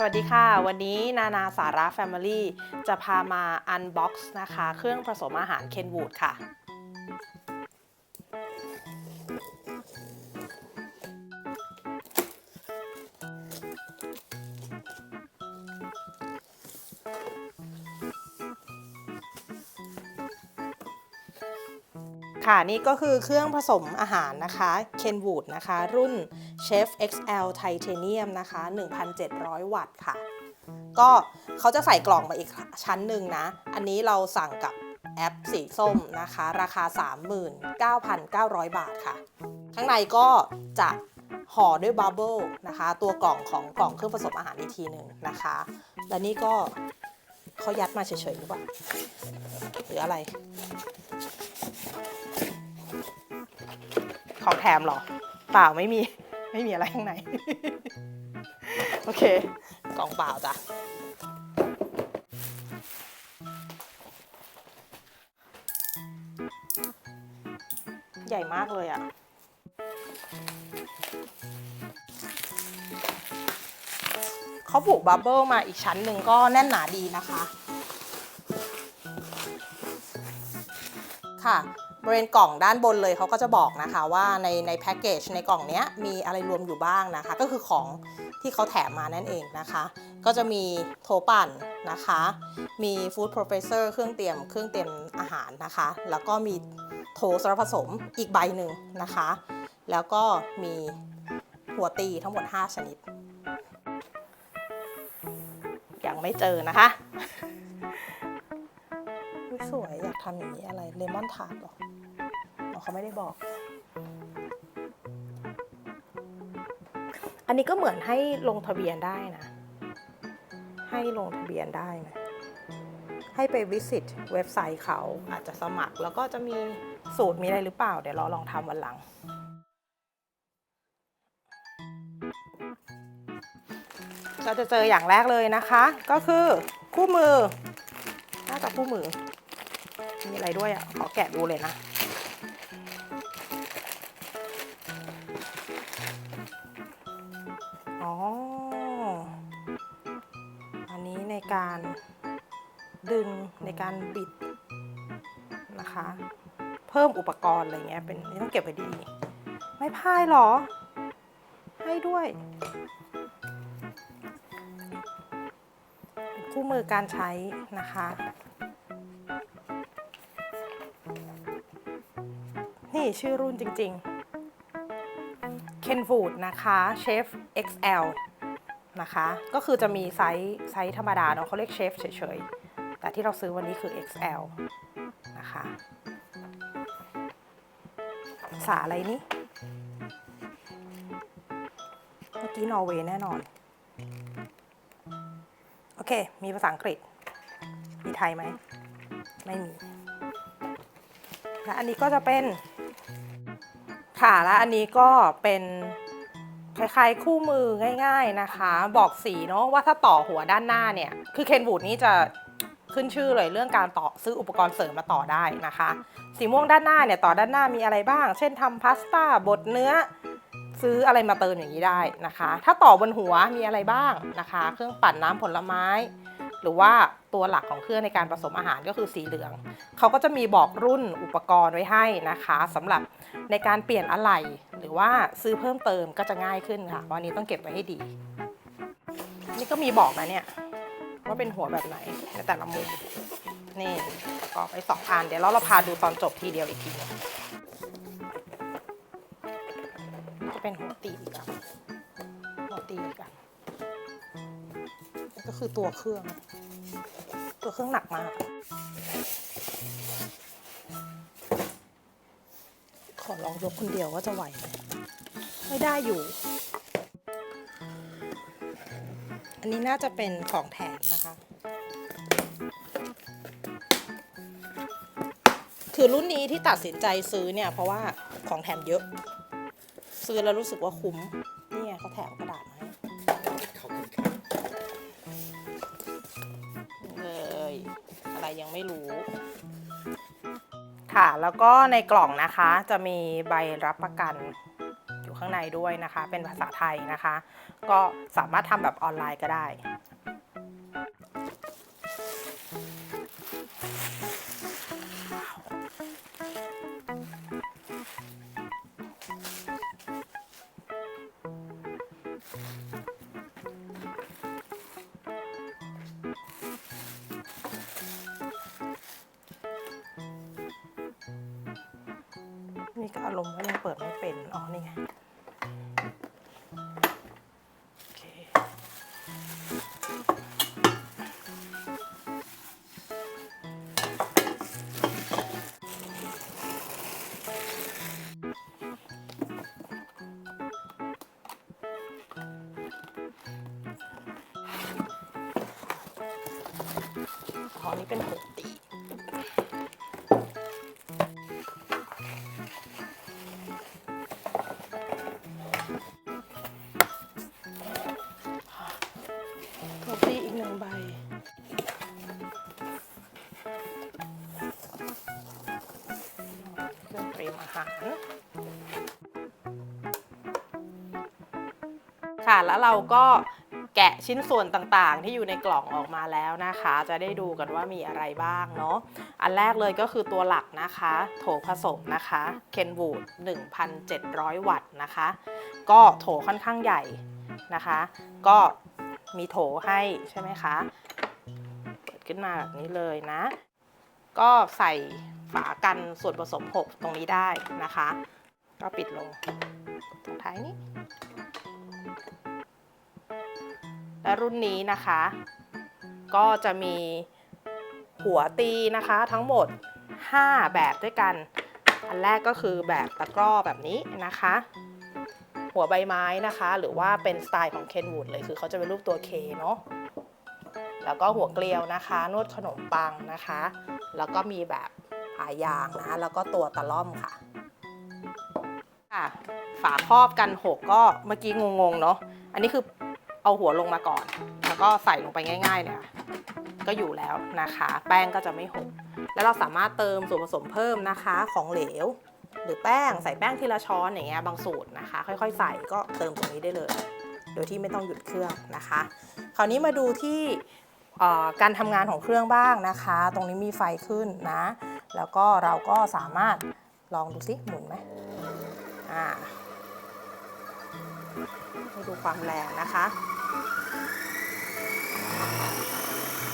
สวัสดีค่ะ วันนี้นานาสาระ Family จะพามาอันบ็อกซ์นะคะ เครื่องผสมอาหารเคนวูดค่ะ ค่ะนี่ก็คือเครื่องผสมอาหารนะคะ Kenwood นะคะ รุ่น Chef XL Titanium นะคะ 1,700 วัตต์ค่ะ ก็เขาจะใส่กล่องมาอีกชั้นหนึ่งนะ อันนี้เราสั่งกับแอปสีส้มนะคะ ราคา 39,900 บาทค่ะ ข้างในก็จะห่อด้วยบับเบิลนะคะ ตัวกล่องของกล่องเครื่องผสมอาหารอีกทีหนึ่งนะคะ และนี่ก็เขายัดมาเฉยๆหรือเปล่าหรืออะไร ของแถมหรอ เปล่าไม่มี ไม่มีอะไรข้างใน โอเค กล่องเปล่าจ้ะ ใหญ่มากเลยอะ่ะเขาผูกบับเบิลมาอีกชั้นหนึ่งก็แน่นหนาดีนะคะ ค่ะ บริเวณกล่องด้านบนเลยเขาก็จะบอกนะคะว่าในในแพ็กเกจในกล่องนี้มีอะไรรวมอยู่บ้างนะคะ ก็คือของที่เขาแถมมานั่นเองนะคะ ก็จะมีโถปั่นนะคะ มีฟู้ดโปรเฟสเซอร์เครื่องเตรียมเครื่องเตรียมอาหารนะคะ แล้วก็มีโถสำหรับผสมอีกใบหนึ่งนะคะ แล้วก็มีหัวตีทั้งหมด 5 ชนิด ยังไม่เจอนะคะสวยอยากทำอย่างนี้อะไรเลมอนทาร์ตหรอ เขาไม่ได้บอก อันนี้ก็เหมือนให้ลงทะเบียนได้นะ ให้ลงทะเบียนได้นะ ให้ไปวิสิตเว็บไซต์เขาอาจจะสมัคร แล้วก็จะมีสูตรมีอะไรหรือเปล่า เดี๋ยวเราลองทำวันหลังเราจะเจออย่างแรกเลยนะคะ ก็คือคู่มือ น่าจะคู่มือ มีอะไรด้วยอะ ขอแกะดูเลยนะ การดึงในการบิดนะคะ เพิ่มอุปกรณ์อะไรเงี้ยเป็นต้องเก็บไว้ดี ไม่พายหรอ ให้ด้วย คู่มือการใช้นะคะ นี่ชื่อรุ่นจริงๆ Kenwood นะคะ Chef XL นะคะ ก็คือจะมีไซส์ไซส์ธรรมดาเนาะเขาเรียกเชฟเฉยๆ แต่ที่เราซื้อวันนี้คือ XL นะคะภาษาอะไรนี่เมื่อกี้นอร์เวย์แน่นอน โอเค มีภาษาอังกฤษ มีไทยไหม ไม่มี และอันนี้ก็จะเป็นค่ะและอันนี้ก็เป็น คล้ายๆ คู่มือง่าย ๆนะคะ บอกสีเนาะว่าถ้าต่อหัวด้านหน้าเนี่ย คือเคนวูดนี่จะขึ้นชื่อเลยเรื่องการต่อซื้ออุปกรณ์เสริมมาต่อได้นะคะ สีม่วงด้านหน้าเนี่ยต่อด้านหน้ามีอะไรบ้าง เช่นทำพาสต้าบดเนื้อ ซื้ออะไรมาเติมอย่างนี้ได้นะคะ ถ้าต่อบนหัวมีอะไรบ้างนะคะ เครื่องปั่นน้ำผลไม้ หรือว่าตัวหลักของเครื่องในการผสมอาหารก็คือสีเหลือง เขาก็จะมีบอกรุ่นอุปกรณ์ไว้ให้นะคะสำหรับ ในการเปลี่ยนอะไหล่หรือว่าซื้อเพิ่มเติมก็จะง่ายขึ้นค่ะวันนี้ต้องเก็บไว้ให้ดี นี่ก็มีบอกนะเนี่ยว่าเป็นหัวแบบไหนในแต่ละมุมนี่ประกอบไปสองอันเดี๋ยวเราเราพาดูตอนจบทีเดียวอีกทีจะเป็นหัวตีอีกอันหัวตีอีกอันก็คือตัวเครื่อง ตัวเครื่องหนักมาก ลองยกคนเดียวว่าจะไหวไหมไม่ได้อยู่ อันนี้น่าจะเป็นของแถมนะคะ คือรุ่นนี้ที่ตัดสินใจซื้อเนี่ย เพราะว่าของแถมเยอะ ซื้อแล้วรู้สึกว่าคุ้มนี่ไงเขาแถมกระดาษมาให้ขอบคุณครับเลย อะไรยังไม่รู้ ค่ะ แล้วก็ในกล่องนะคะจะมีใบรับประกันอยู่ข้างในด้วยนะคะ เป็นภาษาไทยนะคะ ก็สามารถทำแบบออนไลน์ก็ได้ นี่ก็อารมณ์ว่ายังเปิดไม่เป็น อ๋อ นี่ไงอ๋อนี่เป็นผงตีารค่ะ แล้วเราก็แกะชิ้นส่วนต่างๆ ที่อยู่ในกล่องออกมาแล้วนะคะ จะได้ดูกันว่ามีอะไรบ้างเนาะอันแรกเลยก็คือตัวหลักนะคะ โถผสมนะคะเคนวูด1,700 วัตต์นะคะ ก็โถค่อนข้างใหญ่นะคะ ก็มีโถให้ใช่ไหมคะ เปิดขึ้นมาแบบนี้เลยนะ ก็ใส่ ฝากันส่วนผสม6ตรงนี้ได้นะคะ ก็ปิดลงตรงท้ายนี้ และรุ่นนี้นะคะ ก็จะมีหัวตีนะคะทั้งหมด 5 แบบด้วยกัน อันแรกก็คือแบบตะกร้อแบบนี้นะคะ หัวใบไม้นะคะ หรือว่าเป็นสไตล์ของเคนวูดเลยคือเขาจะเป็นรูปตัวเคเนาะแล้วก็หัวเกลียวนะคะ นวดขนมปังนะคะ แล้วก็มีแบบ ผายางนะแล้วก็ตัวตะล่อมค่ะค่ะ ฝาครอบกันหกก็เมื่อกี้งงๆเนาะอันนี้คือเอาหัวลงมาก่อน แล้วก็ใส่ลงไปง่ายๆเลยค่ะก็อยู่แล้วนะคะ แป้งก็จะไม่หก แล้วเราสามารถเติมส่วนผสมเพิ่มนะคะของเหลว หรือแป้งใส่แป้งทีละช้อนอย่างเงี้ยบางสูตรนะคะ ค่อยๆ ใส่ก็เติมตรงนี้ได้เลย โดยที่ไม่ต้องหยุดเครื่องนะคะ คราวนี้มาดูที่เอ่อการทำงานของเครื่องบ้างนะคะ ตรงนี้มีไฟขึ้นนะ แล้วก็เราก็สามารถลองดูซิหมุนไหมอ่าให้ดูความแรงนะคะ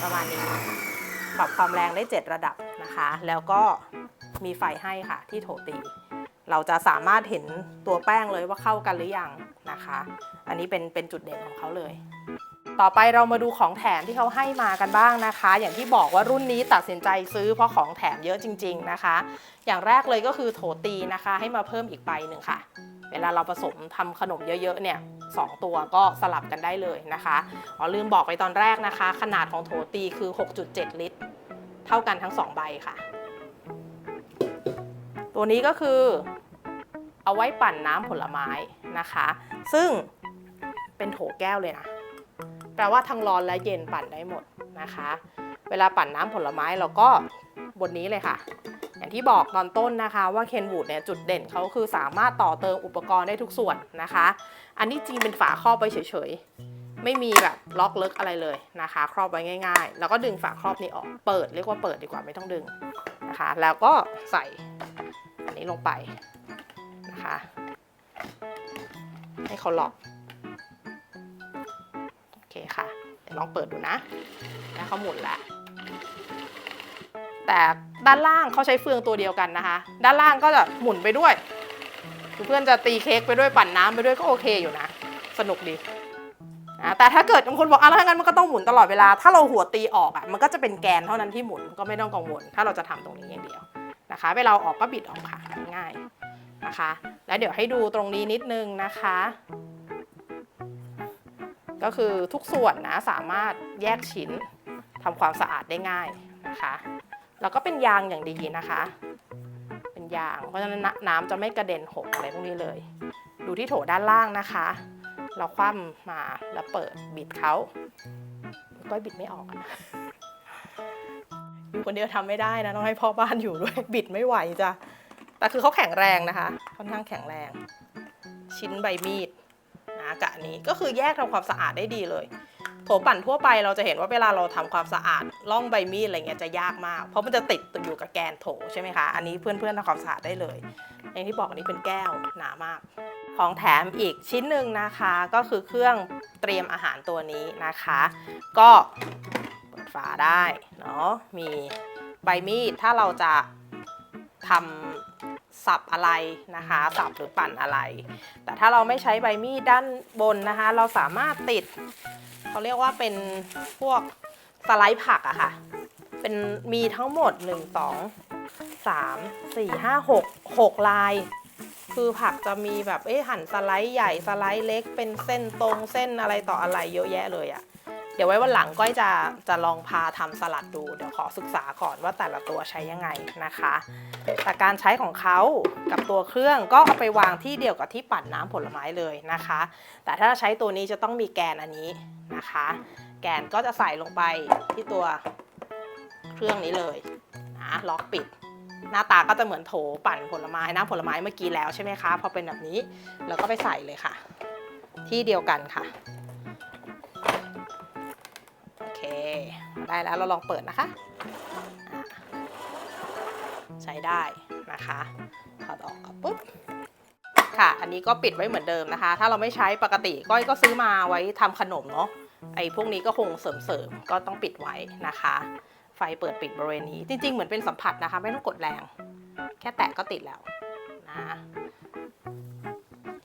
ประมาณนี้ปรับความแรงได้ 7 ระดับนะคะ แล้วก็มีไฟให้ค่ะที่โถตี เราจะสามารถเห็นตัวแป้งเลยว่าเข้ากันหรือยังนะคะ อันนี้เป็นเป็นจุดเด่นของเขาเลย ต่อไปเรามาดูของแถมที่เขาให้มากันบ้างนะคะ อย่างที่บอกว่ารุ่นนี้ตัดสินใจซื้อเพราะของแถมเยอะจริง ๆนะคะ อย่างแรกเลยก็คือโถตีนะคะ ให้มาเพิ่มอีกใบหนึ่งค่ะ เวลาเราผสมทำขนมเยอะๆเนี่ยสองตัวก็สลับกันได้เลยนะคะอ๋อลืมบอกไปตอนแรกนะคะ ขนาดของโถตีคือ 6.7 ลิตร เท่ากันทั้ง 2 ใบค่ะ ตัวนี้ก็คือเอาไว้ปั่นน้ำผลไม้นะคะ ซึ่งเป็นโถแก้วเลยนะ แปลว่าทั้งร้อนและเย็นปั่นได้หมดนะคะ เวลาปั่นน้ำผลไม้เราก็บนนี้เลยค่ะ อย่างที่บอกตอนต้นนะคะว่าเคนวูดเนี่ยจุดเด่นเขาคือสามารถต่อเติมอุปกรณ์ได้ทุกส่วนนะคะ อันนี้จริงเป็นฝาครอบไปเฉยๆ ไม่มีแบบล็อกเลิกอะไรเลยนะคะ ครอบไว้ง่ายๆ แล้วก็ดึงฝาครอบนี้ออกเปิดเรียกว่าเปิดดีกว่าไม่ต้องดึงนะคะ แล้วก็ใส่อันนี้ลงไปนะคะ ให้เขาล็อก ลองเปิดดูนะแล้วเขาหมุนแล้วแต่ด้านล่างเขาใช้เฟืองตัวเดียวกันนะคะ ด้านล่างก็จะหมุนไปด้วยเพื่อนจะตีเค้กไปด้วยปั่นน้ำไปด้วยก็โอเคอยู่นะ สนุกดีนะแต่ถ้าเกิดบางคนบอกอะแล้วงั้นมันก็ต้องหมุนตลอดเวลา ถ้าเราหัวตีออกอะมันก็จะเป็นแกนเท่านั้นที่หมุนก็ไม่ต้องกังวล ถ้าเราจะทำตรงนี้อย่างเดียวนะคะเวลาเอาออกก็บิดออกค่ะง่ายนะคะ แล้วเดี๋ยวให้ดูตรงนี้นิดนึงนะคะ ก็คือทุกส่วนนะสามารถแยกชิ้นทำความสะอาดได้ง่ายนะคะ แล้วก็เป็นยางอย่างดีนะคะ เป็นยาง เพราะฉะนั้นน้ำจะไม่กระเด็นหกอะไรพวกนี้เลย ดูที่โถด้านล่างนะคะ เราคว่ำมาแล้วเปิดบิดเขาก้อยบิดไม่ออกอยู่คนเดียวทำไม่ได้นะต้องให้พ่อบ้านอยู่ด้วยบิดไม่ไหวจ้ะแต่คือเขาแข็งแรงนะคะ ค่อนข้างแข็งแรง ชิ้นใบมีด กับอันนี้ ก็คือแยกทำความสะอาดได้ดีเลยโถปั่นทั่วไปเราจะเห็นว่าเวลาเราทำความสะอาดร่องใบมีดอะไรเงี้ยจะยากมาก เพราะมันจะติดอยู่กับแกนโถใช่ไหมคะอันนี้เพื่อนๆทำความสะอาดได้เลย อย่างที่บอกอันนี้เป็นแก้วหนามาก ของแถมอีกชิ้นหนึ่งนะคะก็คือเครื่องเตรียมอาหารตัวนี้นะคะ ก็เปิดฝาได้เนาะมีใบมีดถ้าเราจะทำ สับอะไรนะคะ สับหรือปั่นอะไร แต่ถ้าเราไม่ใช้ใบมีดด้านบนนะคะ เราสามารถติดเขาเรียกว่าเป็นพวกสไลด์ผักอะค่ะ เป็นมีทั้งหมด 1 2 3 4 5 6 6 ลาย คือผักจะมีแบบเอ๊ะหั่นสไลด์ใหญ่สไลด์เล็ก เป็นเส้นตรงเส้นอะไรต่ออะไรเยอะแยะเลยอะ เดี๋ยวไว้วันหลังก้อยจะจะลองพาทำสลัดดู เดี๋ยวขอศึกษาก่อนว่าแต่ละตัวใช้ยังไงนะคะ แต่การใช้ของเขากับตัวเครื่องก็เอาไปวางที่เดียวกับที่ปั่นน้ำผลไม้เลยนะคะ แต่ถ้าใช้ตัวนี้จะต้องมีแกนอันนี้นะคะ แกนก็จะใส่ลงไปที่ตัวเครื่องนี้เลยนะล็อกปิด หน้าตาก็จะเหมือนโถปั่นผลไม้น้ำผลไม้เมื่อกี้แล้วใช่ไหมคะพอเป็นแบบนี้เราก็ไปใส่เลยค่ะ ที่เดียวกันค่ะ ได้แล้วเราลองเปิดนะคะ ใช้ได้นะคะถอดออกปุ๊บค่ะ อันนี้ก็ปิดไว้เหมือนเดิมนะคะ ถ้าเราไม่ใช้ปกติก้อยก็ซื้อมาไว้ทำขนมเนาะ ไอ้พวกนี้ก็คงเสริมๆ ก็ต้องปิดไว้นะคะ ไฟเปิดปิดบริเวณนี้ จริง ๆ เหมือนเป็นสัมผัสนะคะ ไม่ต้องกดแรง แค่แตะก็ติดแล้วนะ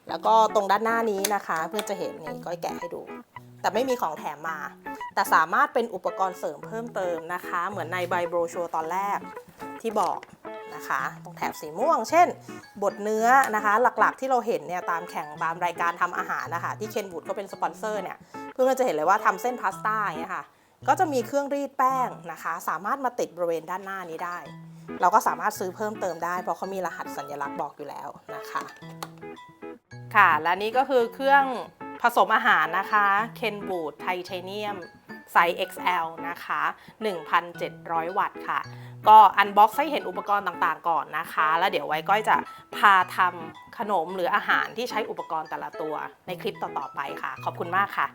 แล้วก็ตรงด้านหน้านี้นะคะ เพื่อจะเห็นนี่ก้อยแกะให้ดู แต่ไม่มีของแถมมา แต่สามารถเป็นอุปกรณ์เสริมเพิ่มเติมนะคะ เหมือนในใบโบรชัวร์ตอนแรกที่บอกนะคะตรงแถบสีม่วง เช่น บดเนื้อนะคะ หลักๆที่เราเห็นเนี่ยตามแข่งตามรายการทำอาหารนะคะที่เคนบูดก็เป็นสปอนเซอร์เนี่ยเพื่อนก็จะเห็นเลยว่าทำเส้นพาสต้าอย่างเงี้ยค่ะก็จะมีเครื่องรีดแป้งนะคะ สามารถมาติดบริเวณด้านหน้านี้ได้ เราก็สามารถซื้อเพิ่มเติมได้ เพราะเขามีรหัสสัญลักษณ์บอกอยู่แล้วนะคะ ค่ะและนี่ก็คือเครื่องผสมอาหารนะคะเคนบูดไทเทเนียม ไซส์ XL นะคะ 1,700 วัตต์ค่ะ ก็อันบ็อกซ์ให้เห็นอุปกรณ์ต่างๆก่อนนะคะ แล้วเดี๋ยวไว้ก้อยจะพาทำขนมหรืออาหารที่ใช้อุปกรณ์แต่ละตัวในคลิปต่อๆไปค่ะ ขอบคุณมากค่ะ